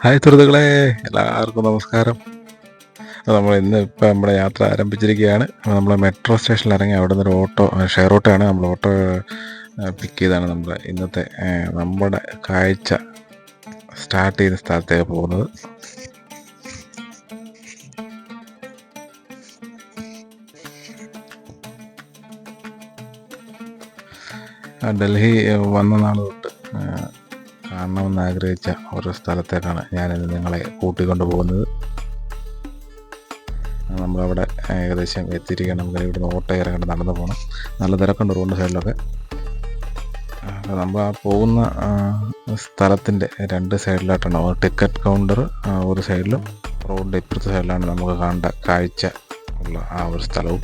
Hi സുഹൃത്തുക്കളെ എല്ലാവർക്കും നമസ്കാരം. നമ്മൾ ഇന്ന് ഇപ്പം നമ്മുടെ യാത്ര ആരംഭിച്ചിരിക്കുകയാണ്. നമ്മൾ മെട്രോ സ്റ്റേഷനിൽ ഇറങ്ങി അവിടെ നിന്നൊരു ഓട്ടോ ഷെയർ ഓട്ടോ ആണ് നമ്മൾ ഓട്ടോ പിക്ക് ചെയ്താണ് നമ്മൾ ഇന്നത്തെ നമ്മുടെ കാഴ്ച സ്റ്റാർട്ട് ചെയ്യുന്ന സ്ഥലത്തേക്ക് പോകുന്നത്. ഡൽഹി വന്ന നാൾ തൊട്ട് കാണണമെന്ന് ആഗ്രഹിച്ച ഒരു സ്ഥലത്തേക്കാണ് ഞാനിന്ന് നിങ്ങളെ കൂട്ടിക്കൊണ്ടു പോകുന്നത് നമ്മളവിടെ ഏകദേശം എത്തിയിരിക്കണം നമുക്ക് ഇവിടുന്ന് ഓട്ടോ ഇറങ്ങേണ്ട നടന്നു പോകണം. നല്ല തിരക്കുണ്ട് റോഡ് സൈഡിലൊക്കെ. നമ്മൾ ആ പോകുന്ന സ്ഥലത്തിന്റെ രണ്ട് സൈഡിലായിട്ടാണ്. ടിക്കറ്റ് കൗണ്ടർ ഒരു സൈഡിലും റോഡിന്റെ ഇപ്പുറത്തെ സൈഡിലാണ് നമുക്ക് കാണേണ്ട കാഴ്ച ഉള്ള ആ ഒരു സ്ഥലവും.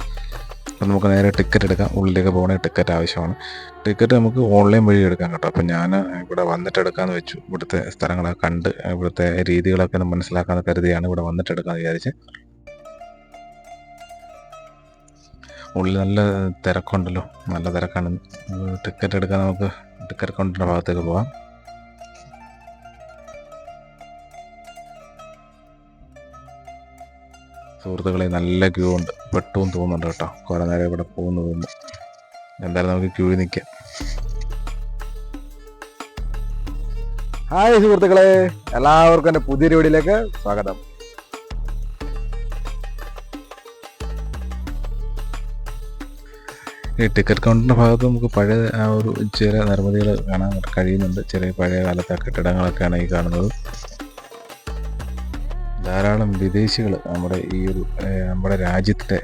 അപ്പം നമുക്ക് നേരെ ടിക്കറ്റ് എടുക്കാം. ഉള്ളിലേക്ക് പോകണമെങ്കിൽ ടിക്കറ്റ് ആവശ്യമാണ്. ടിക്കറ്റ് നമുക്ക് ഓൺലൈൻ വഴി എടുക്കാം കേട്ടോ. അപ്പം ഞാൻ ഇവിടെ വന്നിട്ട് എടുക്കാമെന്ന് വെച്ചു. ഇവിടുത്തെ സ്ഥലങ്ങളൊക്കെ കണ്ട് ഇവിടുത്തെ രീതികളൊക്കെ ഒന്ന് മനസ്സിലാക്കാമെന്ന് കരുതിയാണ് ഇവിടെ വന്നിട്ട് എടുക്കാമെന്ന് വിചാരിച്ച്. ഉള്ളിൽ നല്ല തിരക്കുണ്ടല്ലോ. നല്ല തിരക്കാണ്. ടിക്കറ്റ് എടുക്കാൻ നമുക്ക് ടിക്കറ്റ് കൗണ്ടറിന്റെ ഭാഗത്തേക്ക് പോകാം സുഹൃത്തുക്കളെ നല്ല ക്യൂ ഉണ്ട്. പെട്ടെന്ന് തോന്നുന്നുണ്ട് കേട്ടോ. കുറേ നേരം ഇവിടെ പോകുന്നു തോന്നുന്നു എന്തായാലും നമുക്ക് ക്യൂവിൽ നിൽക്കാം. ഹായ് സുഹൃത്തുക്കളെ എല്ലാവർക്കും എന്റെ പുതിയൊരു വീഡിയോയിലേക്ക് സ്വാഗതം. ഈ ടിക്കറ്റ് കൗണ്ടറിന്റെ ഭാഗത്ത് നമുക്ക് പഴയ ആ ഒരു ചില നിർമ്മിതികൾ കാണാൻ കഴിയുന്നുണ്ട്. ചെറിയ പഴയ കാലത്തെ കെട്ടിടങ്ങളൊക്കെയാണ് ഈ കാണുന്നത്. ധാരാളം വിദേശികൾ നമ്മുടെ ഈ ഒരു നമ്മുടെ രാജ്യത്തെ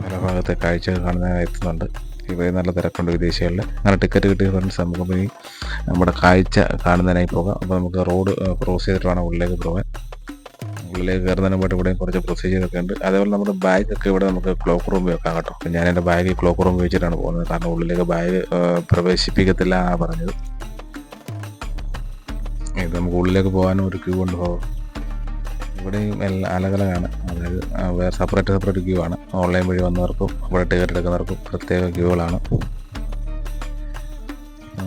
പല ഭാഗത്തെ കാഴ്ചകൾ കാണുന്നതിനായി എത്തുന്നുണ്ട്. ഇവിടെ നല്ല തിരക്കുണ്ട് വിദേശികളിൽ അങ്ങനെ ടിക്കറ്റ് കിട്ടിയ ഫ്രണ്ട്സ് നമുക്ക് പോയി നമ്മുടെ കാഴ്ച കാണുന്നതിനായി പോകാം. അപ്പോൾ നമുക്ക് റോഡ് ക്രോസ് ചെയ്തിട്ട് വേണം ഉള്ളിലേക്ക് പോകാൻ. ഉള്ളിലേക്ക് കയറുന്നതിന് മുമ്പായിട്ട് ഇവിടെയും കുറച്ച് പ്രൊസീജിയറൊക്കെ ഉണ്ട്. അതേപോലെ നമ്മുടെ ബാഗൊക്കെ ഇവിടെ നമുക്ക് ക്ലോക്ക് റൂം വെക്കാം കേട്ടോ. ഞാൻ എന്റെ ബാഗ് ക്ലോക്ക് റൂം വെച്ചിട്ടാണ് പോകുന്നത്. കാരണം ഉള്ളിലേക്ക് ബാഗ് പ്രവേശിപ്പിക്കത്തില്ല എന്നാണ് പറഞ്ഞത്. ഇത് നമുക്ക് ഉള്ളിലേക്ക് പോകാനും ഒരു ക്യൂ ഉണ്ട്. ഇവിടെയും എല്ലാം അലകലകാണ്. അതായത് വേറെ സെപ്പറേറ്റ് സെപ്പറേറ്റ് ക്യൂ ആണ്. ഓൺലൈൻ വഴി വന്നവർക്കും ഇവിടെ ടിക്കറ്റ് എടുക്കുന്നവർക്കും പ്രത്യേക ക്യൂകളാണ്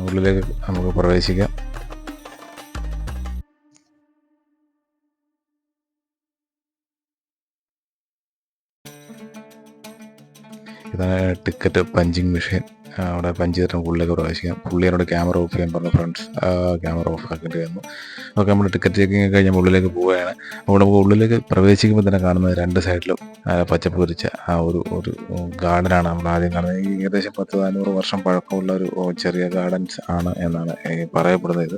ഉള്ളിലേക്ക് നമുക്ക് പ്രവേശിക്കാം. ഇതാണ് ടിക്കറ്റ് പഞ്ചിങ് മെഷീൻ അവിടെ പഞ്ച് ചെയ്തിട്ട് നമുക്ക് ഉള്ളിലേക്ക് പ്രവേശിക്കാം. പുള്ളി എന്നോട് ക്യാമറ ഓഫ് ചെയ്യാൻ പറഞ്ഞു ഫ്രണ്ട്സ് ക്യാമറ ഓഫ് ആക്കേണ്ടി വന്നു. ഓക്കെ നമ്മൾ ടിക്കറ്റ് ചെക്കിങ് കഴിഞ്ഞ് ഉള്ളിലേക്ക് പോവുകയാണ്. അപ്പോൾ നമുക്ക് ഉള്ളിലേക്ക് പ്രവേശിക്കുമ്പോൾ തന്നെ കാണുന്നത് രണ്ട് സൈഡിലും പച്ചപ്പ് വിരിച്ച ആ ഒരു ഒരു ഗാർഡനാണ് നമ്മൾ ആദ്യം കാണുന്നത്. ഏകദേശം പത്ത് നാനൂറ് വർഷം പഴക്കമുള്ള ഒരു ചെറിയ ഗാർഡൻസ് ആണ് എന്നാണ് പറയപ്പെടുന്നത്.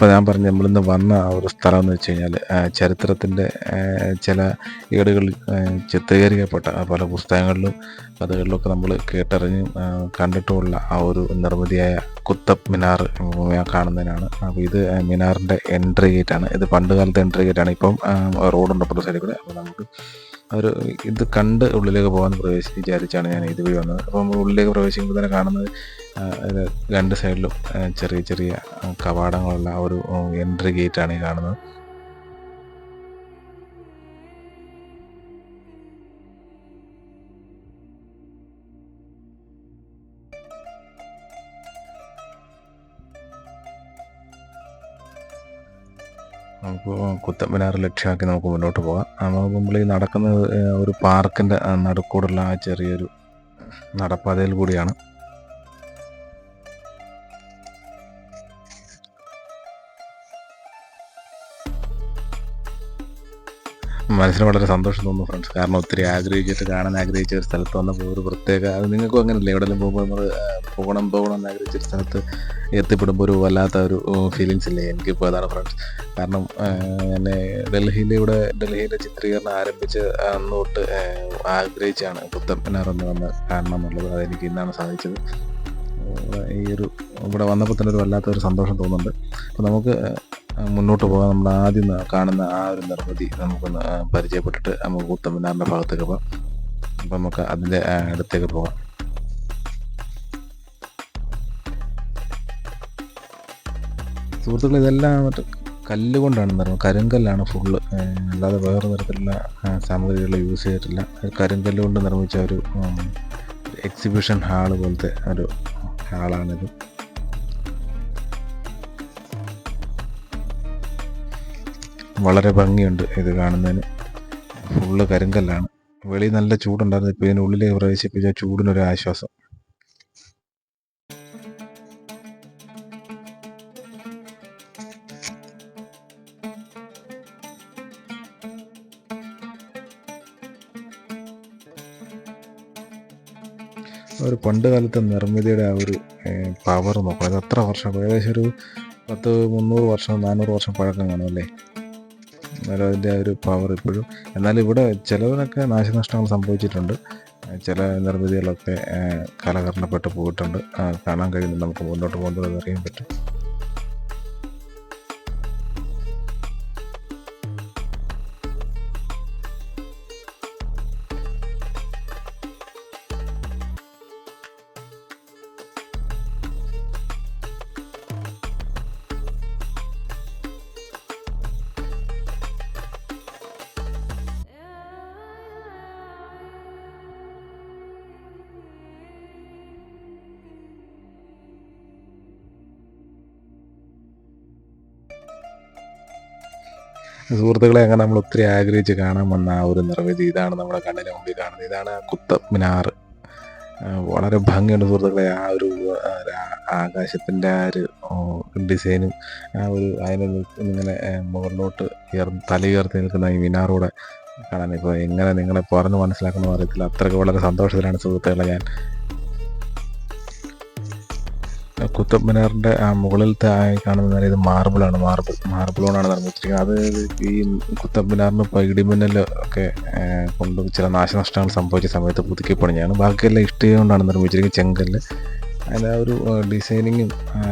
ഇപ്പോൾ ഞാൻ പറഞ്ഞ നമ്മളിന്ന് വന്ന ആ ഒരു സ്ഥലം എന്ന് വെച്ച് കഴിഞ്ഞാൽ ചരിത്രത്തിന്റെ ചില ഏടുകളിൽ ചിത്രീകരിക്കപ്പെട്ട പല പുസ്തകങ്ങളിലും കഥകളിലൊക്കെ നമ്മൾ കേട്ടറിഞ്ഞ് കണ്ടിട്ടുമുള്ള ആ ഒരു നിർമ്മിതിയായ കുത്തബ് മിനാർ കാണുന്നതിനാണ്. അപ്പോൾ ഇത് മിനാറിന്റെ എൻട്രി ഗേറ്റാണ്. ഇത് പണ്ട് കാലത്തെ എൻട്രി ഗേറ്റാണ്. ഇപ്പം റോഡുണ്ട് അപ്പുറത്തെ സൈഡിൽ കൂടെ. അപ്പോൾ നമുക്ക് ഒരു ഇത് കണ്ട് ഉള്ളിലേക്ക് പോകാൻ പ്രവേശിച്ച് വിചാരിച്ചാണ് ഞാൻ ഇതുവഴി വന്നത്. അപ്പോൾ നമ്മൾ ഉള്ളിലേക്ക് പ്രവേശിക്കുമ്പോൾ തന്നെ കാണുന്നത് രണ്ട് സൈഡിലും ചെറിയ ചെറിയ കവാടങ്ങളുള്ള ഒരു എൻട്രി ഗേറ്റാണ് ഈ കാണുന്നത്. നമുക്ക് കുത്തമ്പനാറ് ലക്ഷ്യമാക്കി നമുക്ക് മുന്നോട്ട് പോകാം. നമ്മൾ നടക്കുന്നത് ഒരു പാർക്കിന്റെ നടുക്കൂടുള്ള ആ ചെറിയൊരു നടപ്പാതയിൽ കൂടിയാണ്. മനസ്സിന് വളരെ സന്തോഷം തോന്നുന്നു ഫ്രണ്ട്സ് കാരണം ഒത്തിരി ആഗ്രഹിച്ചിട്ട് കാണാൻ ആഗ്രഹിച്ച ഒരു സ്ഥലത്ത് വന്നപ്പോൾ ഒരു പ്രത്യേക അത് നിങ്ങൾക്കും അങ്ങനെയല്ലേ എവിടെയെങ്കിലും പോകുമ്പോൾ നമ്മൾ പോകണം പോകണം എന്ന് ആഗ്രഹിച്ച ഒരു സ്ഥലത്ത് എത്തിപ്പെടുമ്പോൾ ഒരു വല്ലാത്ത ഒരു ഫീലിങ്സ് ഇല്ലേ? എനിക്കിപ്പോൾ അതാണ് ഫ്രണ്ട്സ് കാരണം എന്നെ ഡൽഹിയിൽ ഇവിടെ ഡൽഹിയിലെ ചിത്രീകരണം ആരംഭിച്ച് അന്ന് തൊട്ട് ആഗ്രഹിച്ചാണ് പുത്തപ്പനാർ എന്ന് വന്ന് കാണണം എന്നുള്ളത്. അതെനിക്ക് ഇന്നാണ് സാധിച്ചത്. ഈ ഒരു ഇവിടെ വന്നപ്പോൾ തന്നെ ഒരു വല്ലാത്തൊരു സന്തോഷം തോന്നുന്നുണ്ട്. അപ്പോൾ നമുക്ക് മുന്നോട്ട് പോകാൻ നമ്മൾ ആദ്യം കാണുന്ന ആ ഒരു നിർമ്മിതി നമുക്കൊന്ന് പരിചയപ്പെട്ടിട്ട് നമുക്ക് ഉത്തമനാറിന്റെ ഭാഗത്തേക്ക് പോകാം. അപ്പം നമുക്ക് അതിന്റെ അടുത്തേക്ക് പോകാം. സുഹൃത്തുക്കൾ ഇതെല്ലാം മറ്റേ കല്ല് കൊണ്ടാണ് നിർമ്മിക്കുന്നത് കരിങ്കല്ലാണ് ഫുള്ള് അല്ലാതെ വേറെ തരത്തിലുള്ള സാമഗ്രികൾ യൂസ് ചെയ്തിട്ടില്ല. കരിങ്കല്ല് കൊണ്ട് നിർമ്മിച്ച ഒരു എക്സിബിഷൻ ഹാൾ പോലത്തെ ഒരു ഹാളാണിത് വളരെ ഭംഗിയുണ്ട് ഇത് കാണുന്നതിന്. ഫുള്ള് കരിങ്കല്ലാണ്. വെളി നല്ല ചൂടുണ്ടായിരുന്നു. ഇപ്പോൾ ഉള്ളിലേക്ക് പ്രവേശിപ്പിച്ച ചൂടിനൊരു ആശ്വാസം. ഒരു പണ്ട് കാലത്തെ നിർമ്മിതിയുടെ ആ ഒരു പവർ നോക്കണം. അത് എത്ര വർഷം ഏകദേശം ഒരു പത്ത് മുന്നൂറ് വർഷം നാനൂറ് വർഷം പഴക്കം കാണും അല്ലേ? എന്നാലും അതിന്റെ ഒരു പവർ ഇപ്പോഴും. എന്നാൽ ഇവിടെ ചിലവിനൊക്കെ നാശനഷ്ടങ്ങൾ സംഭവിച്ചിട്ടുണ്ട്. ചില നിർമ്മിതികളൊക്കെ കലകരണപ്പെട്ട് പോയിട്ടുണ്ട്. കാണാൻ കഴിയുന്നുണ്ട് നമുക്ക് മുന്നോട്ട് പോകുന്നത് അറിയാൻ പറ്റും. സുഹൃത്തുക്കളെ അങ്ങനെ നമ്മൾ ഒത്തിരി ആഗ്രഹിച്ച് കാണാൻ വന്ന ആ ഒരു നിർമ്മിതി ഇതാണ് നമ്മുടെ കണ്ണിന് മുമ്പിൽ കാണുന്നത്. ഇതാണ് കുത്തബ് മിനാർ. വളരെ ഭംഗിയുണ്ട് സുഹൃത്തുക്കളെ. ആ ഒരു ആകാശത്തിന്റെ ആ ഒരു ഡിസൈനും ആ ഒരു അതിന് ഇങ്ങനെ മുകളിലോട്ട് ഉയർന്ന് തലയുയർത്തി നിൽക്കുന്ന ഈ മിനാറൂടെ കാണാൻ ഇപ്പോൾ എങ്ങനെ നിങ്ങളെ പറഞ്ഞ് മനസ്സിലാക്കണമെന്ന് അറിയത്തില്ല. അത്രയ്ക്ക് വളരെ സന്തോഷത്തിലാണ് സുഹൃത്തുക്കളെ ഞാൻ കുത്തബ് മിനാറിന്റെ ആ മുകളിലത്തെ കാണുന്ന ഇത് മാർബിളാണ് മാർബിൾ. മാർബിൾ കൊണ്ടാണ് നിർമ്മിച്ചിരിക്കുന്നത്. അത് ഈ കുത്തബ് മിനാറിന് ഇപ്പോൾ ഇടിമിന്നൽ ഒക്കെ കൊണ്ട് ചില നാശനഷ്ടങ്ങൾ സംഭവിച്ച സമയത്ത് പുതുക്കി പണിഞ്ഞാണ് ബാക്കിയെല്ലാം ഇഷ്ടിക കൊണ്ടാണ് നിർമ്മിച്ചിരിക്കുന്നത് ചെങ്കല്ല്. അതിന്റെ ആ ഒരു ഡിസൈനിങ്ങും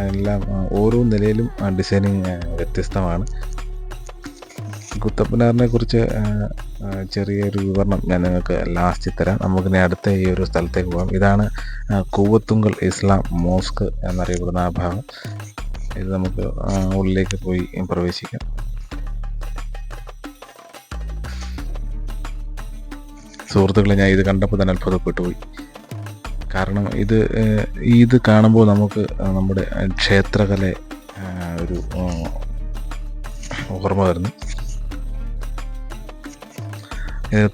എല്ലാം ഓരോ നിലയിലും ഡിസൈനിങ് വ്യത്യസ്തമാണ്. കുത്തബ് മിനാറിനെ കുറിച്ച് ചെറിയൊരു വിവരണം ഞാൻ നിങ്ങൾക്ക് ലാസ്റ്റ് തരാം. നമുക്കിനി അടുത്ത ഈ ഒരു സ്ഥലത്തേക്ക് പോകാം. ഇതാണ് കൂവത്തുങ്കൽ ഇസ്ലാം മോസ്ക് എന്നറിയപ്പെടുന്ന ആ ഭാഗം. ഇത് നമുക്ക് ഉള്ളിലേക്ക് പോയി പ്രവേശിക്കാം. സുഹൃത്തുക്കളെ ഞാൻ ഇത് കണ്ടപ്പോൾ തന്നെ അത്ഭുതപ്പെട്ടു പോയി. കാരണം ഇത് ഇത് കാണുമ്പോൾ നമുക്ക് നമ്മുടെ ക്ഷേത്രകല ഒരു ഓർമ്മ വരുന്നു.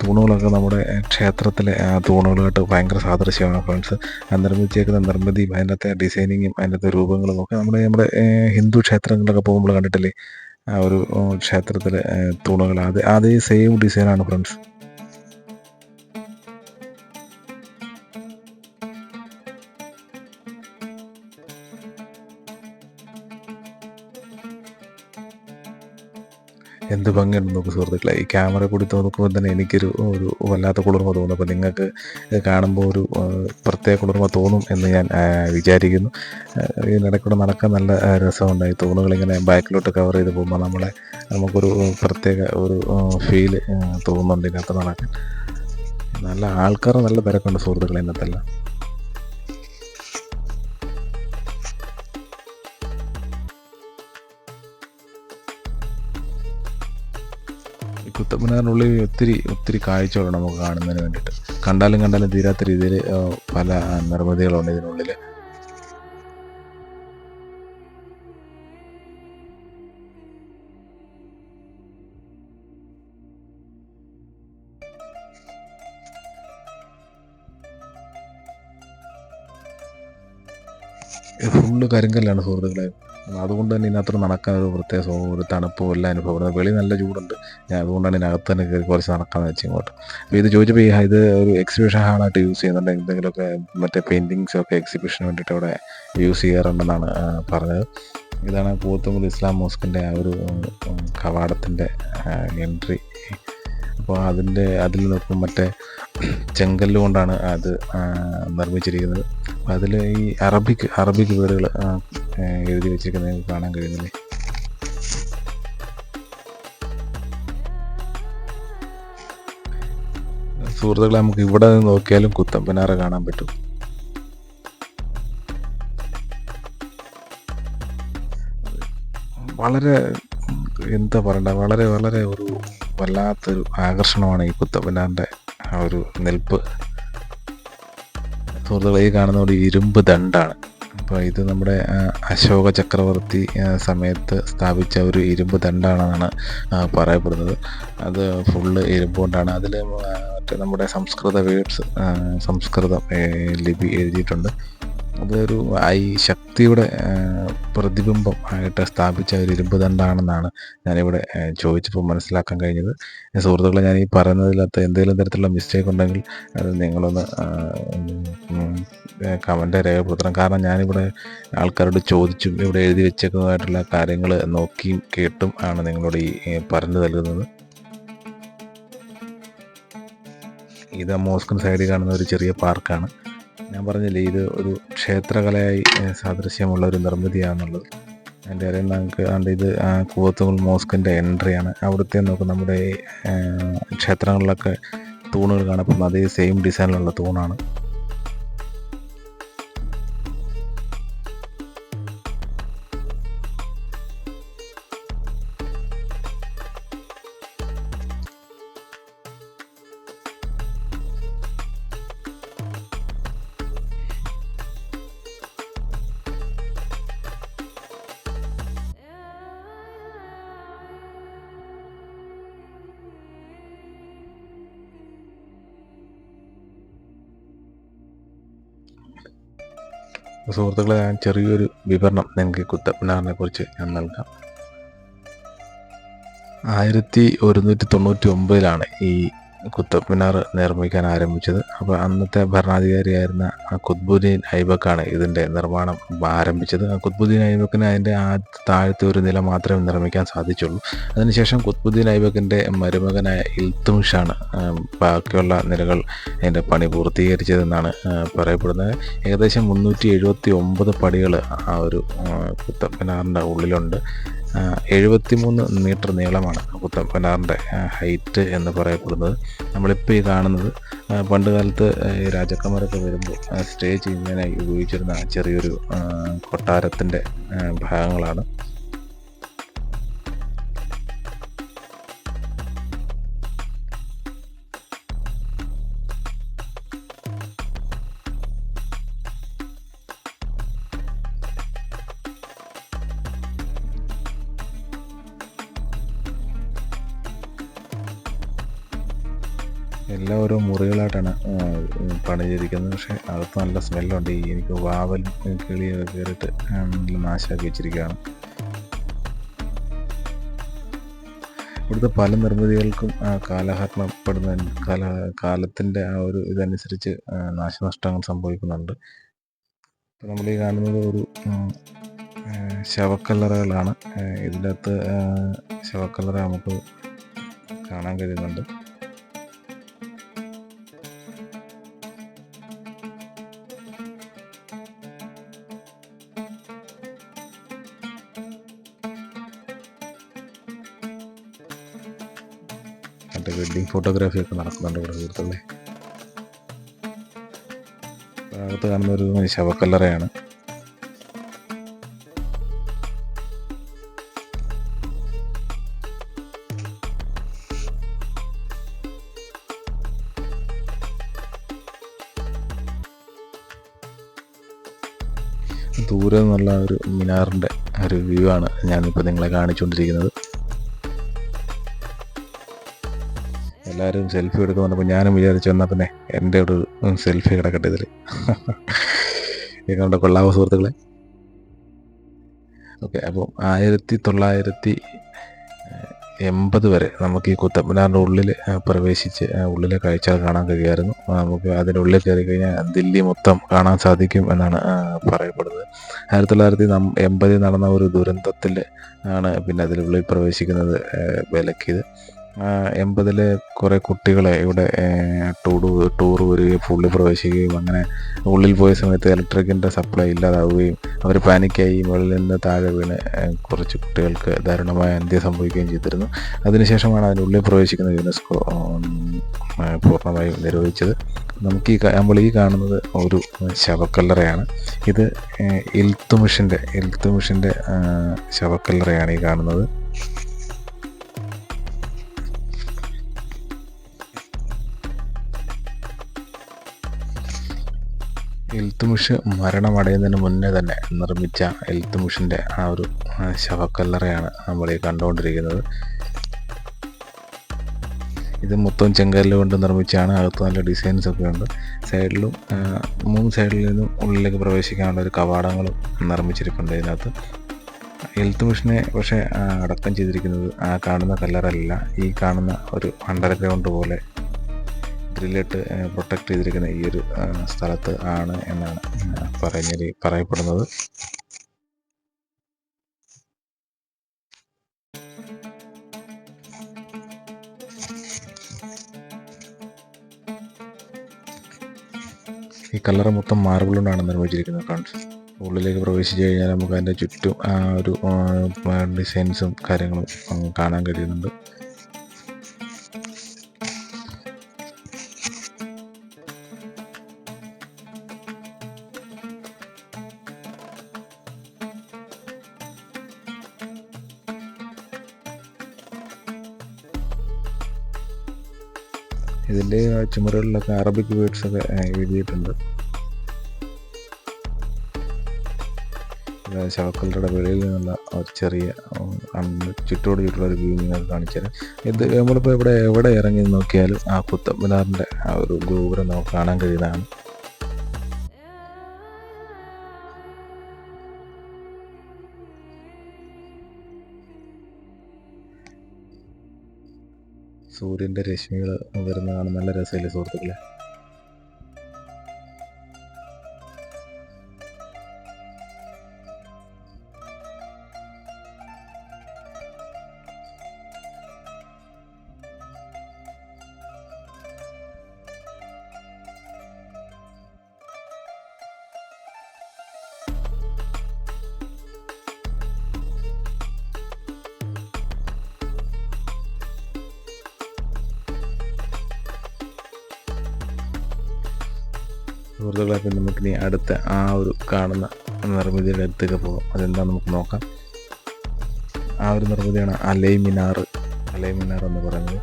തൂണുകളൊക്കെ നമ്മുടെ ക്ഷേത്രത്തിലെ തൂണുകളായിട്ട് ഭയങ്കര സാദൃശ്യമാണ് ഫ്രണ്ട്സ് നിർമ്മിച്ചേക്കുന്ന നിർമ്മിതിയും അതിനകത്തെ ഡിസൈനിങ്ങും അതിനകത്തെ രൂപങ്ങളും ഒക്കെ നമ്മുടെ നമ്മുടെ ഹിന്ദു ക്ഷേത്രങ്ങളിലൊക്കെ പോകുമ്പോൾ കണ്ടിട്ടില്ലേ? ആ ഒരു ക്ഷേത്രത്തിലെ തൂണുകൾ. അത് അതേ സെയിം ഡിസൈനാണ് ഫ്രണ്ട്സ് എന്ത് ഭംഗിയുണ്ട് നോക്കും സുഹൃത്തുക്കളെ? ഈ ക്യാമറ കൂടി നോക്കുമ്പോൾ തന്നെ എനിക്കൊരു ഒരു വല്ലാത്ത കുളിർമ തോന്നും. അപ്പോൾ നിങ്ങൾക്ക് കാണുമ്പോൾ ഒരു പ്രത്യേക കുളിർമ തോന്നും എന്ന് ഞാൻ വിചാരിക്കുന്നു. ഇതിനിടയ്ക്കൂടെ നടക്കാൻ നല്ല രസമുണ്ടായി തൂണുകളിങ്ങനെ ബാക്കിലോട്ട് കവർ ചെയ്ത് പോകുമ്പോൾ നമ്മളെ നമുക്കൊരു പ്രത്യേക ഒരു ഫീൽ തോന്നുന്നുണ്ട് ഇതിനകത്ത് നടക്കാൻ. നല്ല ആൾക്കാർ നല്ല തിരക്കുണ്ട് സുഹൃത്തുക്കളെ ഇന്നത്തെല്ലാം. കുത്തബ്മിനാറിനുള്ളിൽ ഒത്തിരി ഒത്തിരി കാഴ്ചകൾ നമുക്ക് കാണുന്നതിന് വേണ്ടിയിട്ട്. കണ്ടാലും കണ്ടാലും തീരാത്ത രീതിയിൽ പല നിർമ്മിതികളുണ്ട് ഇതിനുള്ളിൽ. ഫുള്ള് കരിങ്കല്ലാണ് സുഹൃത്തുക്കളെ. അതുകൊണ്ട് തന്നെ ഇതിനകത്ത് നടക്കാൻ ഒരു പ്രത്യേക സുഖം ഒരു തണുപ്പും എല്ലാം അനുഭവപ്പെടുന്നത് വെളി നല്ല ചൂടുണ്ട്. ഞാൻ അതുകൊണ്ടാണ് ഇതിനകത്ത് തന്നെ കയറി കുറച്ച് നടക്കാമെന്ന് വെച്ച് ഇങ്ങോട്ട്. അപ്പോൾ ഇത് ചോദിച്ചപ്പോൾ ഇത് ഒരു എക്സിബിഷൻ ഹാളായിട്ട് യൂസ് ചെയ്യുന്നുണ്ട് എന്തെങ്കിലുമൊക്കെ മറ്റേ പെയിന്റിങ്സൊക്കെ എക്സിബിഷന് വേണ്ടിയിട്ട് അവിടെ യൂസ് ചെയ്യാറുണ്ടെന്നാണ് പറഞ്ഞത്. ഇതാണ് പൂത്തുമ്പോൾ ഇസ്ലാം മോസ്കിന്റെ ആ ഒരു കവാടത്തിന്റെ എൻട്രി അപ്പോൾ അതിന്റെ അതിൽ നോക്കും മറ്റേ ചെങ്കല്ല് കൊണ്ടാണ് അത് നിർമ്മിച്ചിരിക്കുന്നത്. അതിൽ ഈ അറബിക് അറബിക് വേർഡുകൾ എഴുതി വെച്ചിരിക്കുന്നത് നിങ്ങൾക്ക് കാണാൻ കഴിയുന്നില്ലേ? സുഹൃത്തുക്കളെ നമുക്ക് ഇവിടെ നിന്ന് നോക്കിയാലും കുത്തമ്പനാറ കാണാൻ പറ്റും. വളരെ എന്താ പറയണ്ട വളരെ വളരെ ഒരു വല്ലാത്തൊരു ആകർഷണമാണ് ഈ കുത്തമ്പനാറിന്റെ ആ ഒരു നിൽപ്പ്. സുഹൃത്തുക്കളെ ഈ കാണുന്ന ഒരു ഇരുമ്പ് ദണ്ടാണ്. അപ്പോൾ ഇത് നമ്മുടെ അശോക ചക്രവർത്തി സമയത്ത് സ്ഥാപിച്ച ഒരു ഇരുമ്പ് ദണ്ടാണെന്നാണ് പറയപ്പെടുന്നത്. അത് ഫുള്ള് ഇരുമ്പ് കൊണ്ടാണ്. അതിൽ മറ്റേ നമ്മുടെ സംസ്കൃത വേർഡ്സ് സംസ്കൃതം ലിപി എഴുതിയിട്ടുണ്ട്. അതൊരു ഈ ശക്തിയുടെ പ്രതിബിംബം ആയിട്ട് സ്ഥാപിച്ച ഒരു ഇരുമ്പ് തണ്ടാണെന്നാണ് ഞാനിവിടെ ചോദിച്ചപ്പോൾ മനസ്സിലാക്കാൻ കഴിഞ്ഞത്. സുഹൃത്തുക്കളെ ഞാൻ ഈ പറയുന്നതിനകത്ത് എന്തെങ്കിലും തരത്തിലുള്ള മിസ്റ്റേക്ക് ഉണ്ടെങ്കിൽ അത് നിങ്ങളൊന്ന് കമന്റ് രേഖപ്പെടുത്തണം. കാരണം ഞാനിവിടെ ആൾക്കാരോട് ചോദിച്ചും ഇവിടെ എഴുതി വെച്ചേക്കുന്നതായിട്ടുള്ള കാര്യങ്ങൾ നോക്കിയും കേട്ടും ആണ് നിങ്ങളോട് ഈ പറഞ്ഞു നൽകുന്നത്. ഇത് മോസ്കിൻ സൈഡിൽ കാണുന്ന ഒരു ചെറിയ പാർക്കാണ്. ഞാൻ പറഞ്ഞില്ലേ ഇത് ഒരു ക്ഷേത്രകലയായി സാദൃശ്യമുള്ള ഒരു നിർമ്മിതിയാണെന്നുള്ളത് അതിന്റെ അറിയാൻ നമുക്ക് ആണ്ട് ഇത് കൂവത്തുകുൾ മോസ്കിന്റെ എൻട്രിയാണ്. അവിടുത്തെ നോക്കും നമ്മുടെ ക്ഷേത്രങ്ങളിലൊക്കെ തൂണുകൾ കാണപ്പെടുന്ന അതേ സെയിം ഡിസൈനിലുള്ള തൂണാണ്. സുഹൃത്തുക്കളെ ഞാൻ ചെറിയൊരു വിവരണം നിങ്ങൾക്ക് കുത്തപ്പിനാറിനെ കുറിച്ച് ഞാൻ നൽകാം. ആയിരത്തി ഒരുന്നൂറ്റി തൊണ്ണൂറ്റി ഒമ്പതിലാണ് ഈ കുത്തബ്മിനാർ നിർമ്മിക്കാൻ ആരംഭിച്ചത്. അപ്പോൾ അന്നത്തെ ഭരണാധികാരിയായിരുന്ന കുത്ബുദ്ദീൻ ഐബക്കാണ് ഇതിന്റെ നിർമ്മാണം ആരംഭിച്ചത്. കുത്ബുദ്ദീൻ ഐബക്കിന് അതിന്റെ ആ താഴത്തെ ഒരു നില മാത്രമേ നിർമ്മിക്കാൻ സാധിച്ചുള്ളൂ. അതിനുശേഷം കുത്ബുദ്ദീൻ ഐബക്കിന്റെ മരുമകനായ ഇൽത്തുമിഷാണ് ബാക്കിയുള്ള നിലകൾ അതിന്റെ പണി പൂർത്തീകരിച്ചതെന്നാണ് പറയപ്പെടുന്നത്. ഏകദേശം മുന്നൂറ്റി എഴുപത്തി ഒമ്പത് പടികൾ ആ ഒരു കുത്തപ്പനാറിന്റെ ഉള്ളിലുണ്ട്. എഴുപത്തി മൂന്ന് മീറ്റർ നീളമാണ് കുത്തബ് മിനാറിന്റെ ഹൈറ്റ് എന്ന് പറയപ്പെടുന്നത്. നമ്മളിപ്പോൾ ഈ കാണുന്നത് പണ്ട് കാലത്ത് രാജാക്കന്മാരൊക്കെ വരുമ്പോൾ സ്റ്റേ ചെയ്യുന്നതിനായി ഉപയോഗിച്ചിരുന്ന ചെറിയൊരു കൊട്ടാരത്തിന്റെ ഭാഗങ്ങളാണ്. എല്ലാം ഓരോ മുറികളായിട്ടാണ് പണിതിരിക്കുന്നത് പക്ഷേ അകത്ത് നല്ല സ്മെല്ലുണ്ട്. ഈ എനിക്ക് വാവൽ കിളിയൊക്കെ കയറിയിട്ട് നാശമാക്കി വെച്ചിരിക്കുകയാണ്. ഇവിടുത്തെ പല നിർമ്മിതികൾക്കും കാലഹരണപ്പെടുന്ന കാല കാലത്തിന്റെ ആ ഒരു ഇതനുസരിച്ച് നാശനഷ്ടങ്ങൾ സംഭവിക്കുന്നുണ്ട്. ഇപ്പം നമ്മൾ ഈ കാണുന്നത് ഒരു ശവക്കല്ലറകളാണ്. ഇതിന്റെ അകത്ത് ശവക്കല്ലറ നമുക്ക് കാണാൻ കഴിയുന്നുണ്ട്. മറ്റേ വെഡ്ഡിങ് ഫോട്ടോഗ്രാഫി ഒക്കെ നടക്കുന്നുണ്ട് ഇവിടെ സുഹൃത്തുക്കളെ. അകത്ത് കാണുന്നൊരു ശവക്കല്ലറയാണ്. ദൂരെ നിന്നുള്ള ഒരു മിനാറിന്റെ ഒരു വ്യൂ ആണ് ഞാനിപ്പോൾ നിങ്ങളെ കാണിച്ചുകൊണ്ടിരിക്കുന്നത്. എല്ലാവരും സെൽഫി എടുക്കുന്നുണ്ടപ്പോൾ ഞാനും വിചാരിച്ചു എന്നാൽ പിന്നെ എന്റെ ഒരു സെൽഫി കിടക്കട്ടെ ഇതിൽ ഇതുകൊണ്ട് കൊള്ളാവോ സുഹൃത്തുക്കളെ? ഓക്കെ അപ്പം ആയിരത്തി തൊള്ളായിരത്തി എൺപത് വരെ നമുക്ക് ഈ കുത്തബ്മിനാറിന്റെ ഉള്ളിൽ പ്രവേശിച്ച് ഉള്ളിലെ കാഴ്ചകൾ കാണാൻ കഴിയുമായിരുന്നു ആ, നമുക്ക് അതിന്റെ ഉള്ളിൽ കയറി കഴിഞ്ഞാൽ ദില്ലി മൊത്തം കാണാൻ സാധിക്കും എന്നാണ് പറയപ്പെടുന്നത്. ആയിരത്തി തൊള്ളായിരത്തി എൺപതിൽ നടന്ന ഒരു ദുരന്തത്തിൽ ആണ് പിന്നെ അതിനുള്ളിൽ പ്രവേശിക്കുന്നത് വിലക്കിയത്. എൺപതിലെ കുറേ കുട്ടികളെ ഇവിടെ ടൂർ ടൂർ വരികയും പുള്ളി പ്രവേശിക്കുകയും അങ്ങനെ ഉള്ളിൽ പോയ സമയത്ത് ഇലക്ട്രിക്കിന്റെ സപ്ലൈ ഇല്ലാതാവുകയും അവർ പാനിക്കായി മുകളിൽ നിന്ന് താഴെ വീണ് കുറച്ച് കുട്ടികൾക്ക് ദാരുണമായ അന്ത്യം സംഭവിക്കുകയും ചെയ്തിരുന്നു. അതിനുശേഷമാണ് അതിനുള്ളിൽ പ്രവേശിക്കുന്ന യുനെസ്കോ പൂർണമായും നിരോധിച്ചത്. നമുക്ക് ഈ നമ്മൾ ഈ കാണുന്നത് ഒരു ശവക്കല്ലറയാണ്. ഇത് ഇൽത്തുമിഷിന്റെ ഇൽത്തുമിഷിന്റെ ശവക്കല്ലറയാണ് ഈ കാണുന്നത്. എൽത്തുമിഷ് മരണമടയുന്നതിന് മുന്നേ തന്നെ നിർമ്മിച്ച എൽത്തുമുഷിന്റെ ആ ഒരു ശവക്കല്ലറയാണ് നമ്മൾ ഈ കണ്ടുകൊണ്ടിരിക്കുന്നത്. ഇത് മൊത്തം ചെങ്കല്ല് കൊണ്ട് നിർമ്മിച്ചാണ്. അകത്ത് നല്ല ഡിസൈൻസ് ഒക്കെ ഉണ്ട്. സൈഡിലും മൂന്ന് സൈഡിൽ നിന്നും ഉള്ളിലേക്ക് പ്രവേശിക്കാനുള്ള ഒരു കവാടങ്ങളും നിർമ്മിച്ചിരിപ്പുണ്ട് ഇതിനകത്ത്. എൽത്തുമിഷിനെ പക്ഷേ അടക്കം ചെയ്തിരിക്കുന്നത് ആ കാണുന്ന കല്ലറല്ല. ഈ കാണുന്ന ഒരു അണ്ടർഗ്രൗണ്ട് പോലെ ഗ്രില്ലിട്ട് പ്രൊട്ടക്ട് ചെയ്തിരിക്കുന്ന ഈ ഒരു സ്ഥലത്ത് ആണ് എന്നാണ് പറയുന്നത് പറയപ്പെടുന്നത്. ഈ കല്ലറ മൊത്തം മാർബിൾ കൊണ്ടാണ് നിർമ്മിച്ചിരിക്കുന്നത് ഫ്രണ്ട്സ് ഉള്ളിലേക്ക് പ്രവേശിച്ച് കഴിഞ്ഞാൽ നമുക്ക് അതിന്റെ ചുറ്റും ആ ഒരു ഡിസൈൻസും കാര്യങ്ങളും കാണാൻ കഴിയുന്നുണ്ട്. ഇതിന്റെ ചുമരുകളിലൊക്കെ അറബിക് വേർഡ്സ് ഒക്കെ ആ, എഴുതിയിട്ടുണ്ട്. ശവക്കളുടെ വെളിയിൽ നിന്നുള്ള ഒരു ചെറിയ ചുറ്റോട് ചുറ്റുള്ള ഒരു വ്യൂ നിങ്ങൾക്ക് കാണിച്ചുതരാം ഇത് നമ്മളിപ്പോൾ ഇവിടെ എവിടെ ഇറങ്ങി നോക്കിയാലും ആ കുത്തബ് മിനാറിന്റെ ആ ഒരു ഗോപുരം നമുക്ക് കാണാൻ കഴിയുന്നതാണ്. സൂര്യന്റെ രശ്മികൾ വരുന്നതാണ് നല്ല രസമില്ലേ സുഹൃത്തുക്കളെ? സുഹൃത്തുക്കളെ അപ്പം നമുക്കിനി അടുത്ത ആ ഒരു കാണുന്ന നിർമ്മിതിയുടെ അടുത്തേക്ക് പോകാം. അതെന്താ നമുക്ക് നോക്കാം. ആ ഒരു നിർമ്മിതിയാണ് അലൈ മിനാർ അലൈ മിനാർ എന്ന് പറയുന്നത്.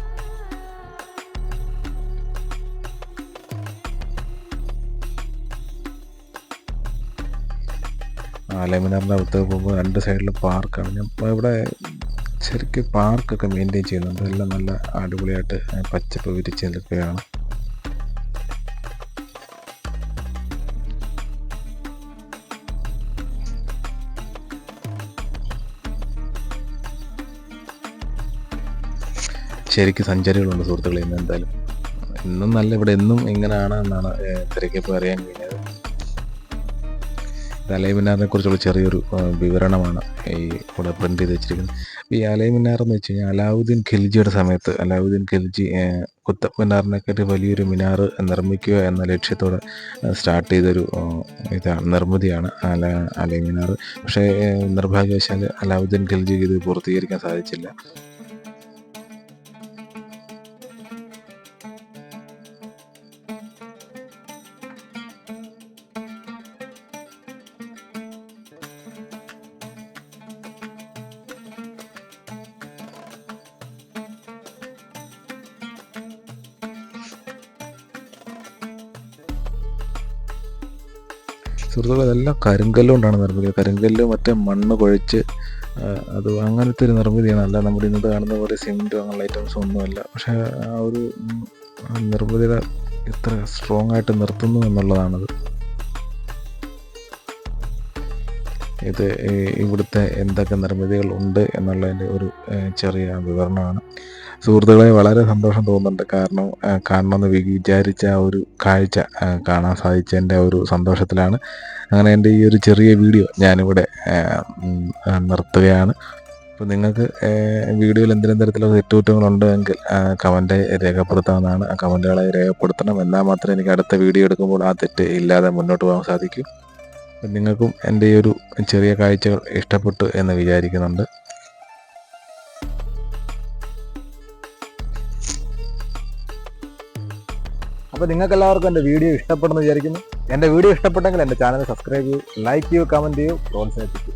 ആ അലൈ മിനാറിന്റെ അടുത്തേക്ക് പോകുമ്പോൾ രണ്ട് സൈഡിൽ പാർക്കാണ്. ഞാൻ ഇവിടെ ശരിക്കും പാർക്കൊക്കെ മെയിന്റെയിൻ ചെയ്യുന്നുണ്ട്. എല്ലാം നല്ല അടിപൊളിയായിട്ട് പച്ചപ്പ് വിരിച്ച് നിൽക്കുകയാണ്. ശരിക്കും സഞ്ചാരികളുണ്ട് സുഹൃത്തുക്കളെ ഇന്ന് എന്തായാലും. ഇന്നും നല്ല ഇവിടെ എന്നും എങ്ങനെയാണ് എന്നാണ് തിരക്കിയപ്പോൾ അറിയാൻ കഴിഞ്ഞത്. അലൈമിനാറിനെ കുറിച്ചുള്ള ചെറിയൊരു വിവരണമാണ് ഈ ഇവിടെ പ്രിന്റ് ചെയ്ത് വെച്ചിരിക്കുന്നത്. ഈ അലൈമിനാർ എന്ന് വെച്ച് കഴിഞ്ഞാൽ അലാവുദ്ദീൻ ഖിൽജിയുടെ സമയത്ത് അലാവുദ്ദീൻ ഖിൽജി കുത്തബ് മിനാറിനെക്കാട്ടി വലിയൊരു മിനാർ നിർമ്മിക്കുക എന്ന ലക്ഷ്യത്തോടെ സ്റ്റാർട്ട് ചെയ്തൊരു ഇതാണ് നിർമ്മിതിയാണ് അല അലൈമിനാർ. പക്ഷേ നിർഭാഗ്യവശാൽ അലാവുദ്ദീൻ ഖിൽജിക്ക് ഇത് പൂർത്തീകരിക്കാൻ സാധിച്ചില്ല. സുഹൃത്തുക്കളെ ഇതെല്ലാം കരിങ്കല്ലുകൊണ്ടാണ് നിർമ്മിക്കുന്നത്. കരിങ്കല്ല് മറ്റേ മണ്ണ് കുഴച്ച് അത് അങ്ങനത്തെ ഒരു നിർമ്മിതിയാണ്. അല്ല നമ്മുടെ ഇന്നത്തെ കാണുന്ന പോലെ സിമെന്റ് അങ്ങനെയുള്ള ഐറ്റംസ് ഒന്നുമല്ല. പക്ഷേ ആ ഒരു എത്ര നിർമ്മിതിയുടെ ഇത്ര സ്ട്രോങ് ആയിട്ട് നിർത്തുന്നു എന്നുള്ളതാണത്. ഇത് ഇവിടുത്തെ എന്തൊക്കെ നിർമ്മിതികൾ ഉണ്ട് എന്നുള്ളതിന്റെ ഒരു ചെറിയ വിവരണമാണ്. സുഹൃത്തുക്കളെ വളരെ സന്തോഷം തോന്നുന്നുണ്ട്. കാരണം കാണണമെന്ന് വിചാരിച്ച ആ ഒരു കാഴ്ച കാണാൻ സാധിച്ചതിന്റെ ഒരു സന്തോഷത്തിലാണ്. അങ്ങനെ എന്റെ ഈ ഒരു ചെറിയ വീഡിയോ ഞാനിവിടെ നിർത്തുകയാണ്. അപ്പോൾ നിങ്ങൾക്ക് വീഡിയോയിൽ എന്തെങ്കിലും തരത്തിലുള്ള തെറ്റുകുറ്റങ്ങളുണ്ടെങ്കിൽ കമന്റ് രേഖപ്പെടുത്താവുന്നതാണ്. ആ കമന്റുകളെ രേഖപ്പെടുത്തണം. എന്നാൽ മാത്രമേ എനിക്ക് അടുത്ത വീഡിയോ എടുക്കുമ്പോൾ ആ തെറ്റ് ഇല്ലാതെ മുന്നോട്ട് പോകാൻ സാധിക്കും. നിങ്ങൾക്കും എന്റെ ഈ ഒരു ചെറിയ കാഴ്ചകൾ ഇഷ്ടപ്പെട്ടു എന്ന് വിചാരിക്കുന്നുണ്ട്. അപ്പോൾ നിങ്ങൾക്ക് എല്ലാവർക്കും എന്റെ വീഡിയോ ഇഷ്ടപ്പെടുന്നു വിചാരിക്കുന്നു. എന്റെ വീഡിയോ ഇഷ്ടപ്പെട്ടെങ്കിൽ എന്റെ ചാനൽ സബ്സ്ക്രൈബ് ചെയ്യൂ ലൈക്ക് ചെയ്യൂ കമന്റ് ചെയ്യൂ പ്രോത്സാഹിപ്പിക്കൂ